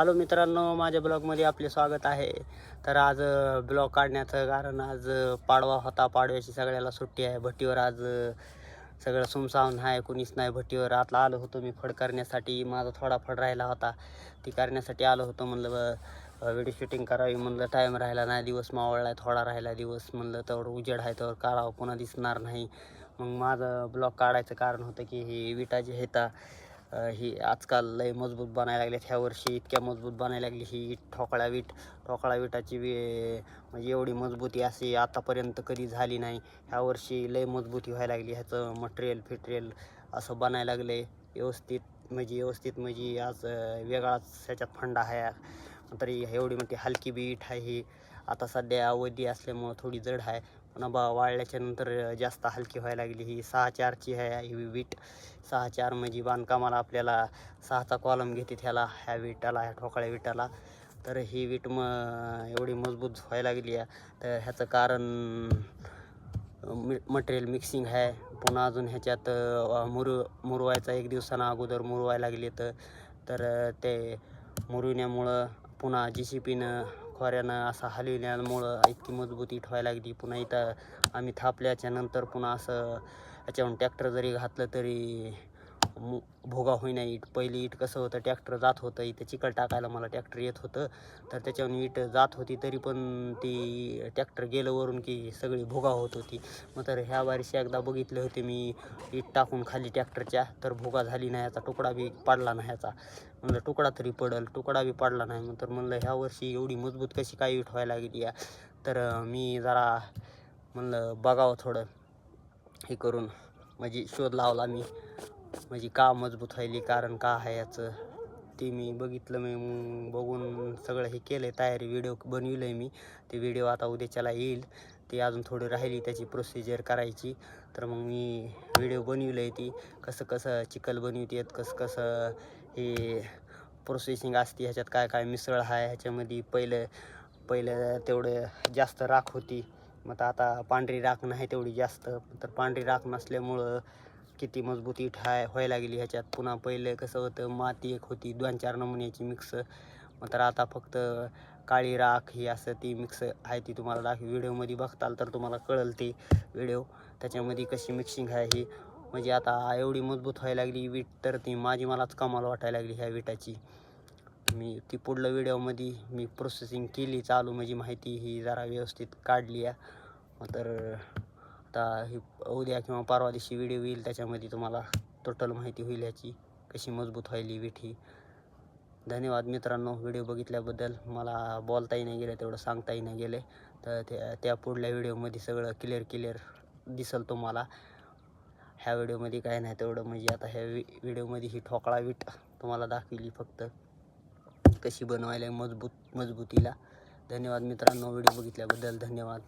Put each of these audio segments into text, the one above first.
Hello मित्रांनो माझ्या ब्लॉगमध्ये आपले स्वागत आहे. तर आज ब्लॉग काढण्याचं कारण आज पाडवा होता. पाडव्याची सगळ्याला सुट्टी आहे भट्टीवर. आज सगळं सुमसावून आहे कुणीच नाही भट्टीवर. आतला आलो होतो मी फड करण्यासाठी. माझा थोडा फड राहिला होता. ती करण्यासाठी आलो होतो म्हणलं व्हिडिओ शूटिंग करावी म्हणलं. टाईम राहिला नाही दिवस मावळला आहे थोडा राहिला दिवस म्हणलं. तेवढं उजेड आहे तर काढावं पुन्हा दिसणार नाही. मग माझं ब्लॉग काढायचं कारण होतं की हे विटा जे हेता ही आजकाल लय मजबूत बनायला लागल्यात ह्या वर्षी इतक्या मजबूत बनायला लागली ही ईट ठोकळा वीट. ठोकळा विटाची वी म्हणजे एवढी मजबूती अशी आतापर्यंत कधी झाली नाही. ह्या वर्षी लय मजबूती व्हायला लागली. ह्याचं मटेरियल फिटरियल असं बनायला लागले. व्यवस्थित म्हणजे व्यवस्थित म्हणजे आज वेगळाच ह्याच्यात फंडा आहे. तरी एवढी मोठी हलकी बी आहे ही. आता सध्या अवधी असल्यामुळं थोडी जड आहे. पुन्हा बा वाळल्याच्या नंतर जास्त हलकी व्हायला लागली. ही सहा चारची आहे ही वीट. सहा चार म्हणजे बांधकामाला आपल्याला सहाचा कॉलम घेते ह्याला ह्या विटाला ह्या ठोकळ्या विटाला. तर ही वीट मग एवढी मजबूत व्हायला लागली आहे. तर ह्याचं कारण मटेरियल मिक्सिंग आहे. पुन्हा अजून ह्याच्यात मुर मुरवायचा एक दिवसानं अगोदर मुरवायला लागले तर तर ते मुरविण्यामुळं पुन्हा जी सी पीनं खोऱ्यानं असं हलविल्यामुळं इतकी मजबूती ठेवायला लागली. पुन्हा इथं आम्ही थापल्याच्या नंतर पुन्हा असं याच्यावरून ट्रॅक्टर जरी घातलं तरी भोगा होईना ईट. पहिली ईट कसं होतं ट्रॅक्टर जात होतं इथं चिकल टाकायला मला ट्रॅक्टर येत होतं. तर त्याच्यावरून ईट जात होती तरी पण ती ट्रॅक्टर गेलं वरून की सगळी भोगा होत होती. मग तर ह्या वर्षी एकदा बघितले होते मी ईट टाकून खाली ट्रॅक्टरच्या. तर भोगा झाली नाही याचा तुकडा बी पाडला नाही ह्याचा म्हणलं तुकडा तरी पडल तुकडा बी पाडला नाही. मग तर म्हणलं ह्या वर्षी एवढी मजबूत कशी काय ईट व्हायला लागली या? तर मी जरा म्हणलं बघावं थोडं. हे करून म्हणजे शोध लावला मी. म्हणजे का मजबूत व्हायली कारण का आहे याचं? ते मी बघितलं मी मग बघून सगळं हे केलं आहे तयारी व्हिडिओ बनविलं आहे मी. ते व्हिडिओ आता उद्याच्याला येईल. ते अजून थोडी राहिली त्याची प्रोसिजर करायची. तर मग मी व्हिडिओ बनविलं आहे ती. कसं कसं चिकल बनवितात कसं कसं हे प्रोसेसिंग असते ह्याच्यात काय काय मिसळ आहे ह्याच्यामध्ये पहिलं पहिलं तेवढं जास्त राख होती. मग आता पांढरी राख नाही तेवढी जास्त. तर पांढरी राख नसल्यामुळं किती मजबूत ठाय हाय व्हायला लागली ह्याच्यात. पुन्हा पहिले कसं होतं माती एक होती दोन चार नमुन्याची मिक्स मग तर आता फक्त काळी राख ही असं ती मिक्स आहे ती तुम्हाला दाखव. व्हिडिओमध्ये बघताल तर तुम्हाला कळल ती व्हिडिओ त्याच्यामध्ये कशी मिक्सिंग आहे ही. म्हणजे आता एवढी मजबूत व्हायला लागली वीट तर ती माझी मलाच कमाल वाटायला लागली ह्या विटाची. मी ती पुढलं व्हिडिओमध्ये मी प्रोसेसिंग केली चालू. म्हणजे माहिती ही जरा व्यवस्थित काढली आहे. मग तर आता ही उद्या किंवा परवा दिवशी व्हिडिओ येईल त्याच्यामध्ये तुम्हाला टोटल माहिती होईल याची कशी मजबूत व्हायली विठी. ही धन्यवाद मित्रांनो व्हिडिओ बघितल्याबद्दल. मला बोलताही नाही गेलं तेवढं सांगताही नाही गेले. तर त्या त्या पुढल्या व्हिडिओमध्ये सगळं क्लिअर क्लिअर दिसल तुम्हाला. ह्या व्हिडिओमध्ये काय नाही तेवढं म्हणजे आता ह्या वि व्हिडिओमध्ये ही ठोकळा वीट तुम्हाला दाखविली फक्त. कशी बनवायला मजबूत मजबूतीला. धन्यवाद मित्रांनो व्हिडिओ बघितल्याबद्दल. धन्यवाद.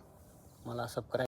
मला सबस्क्राईब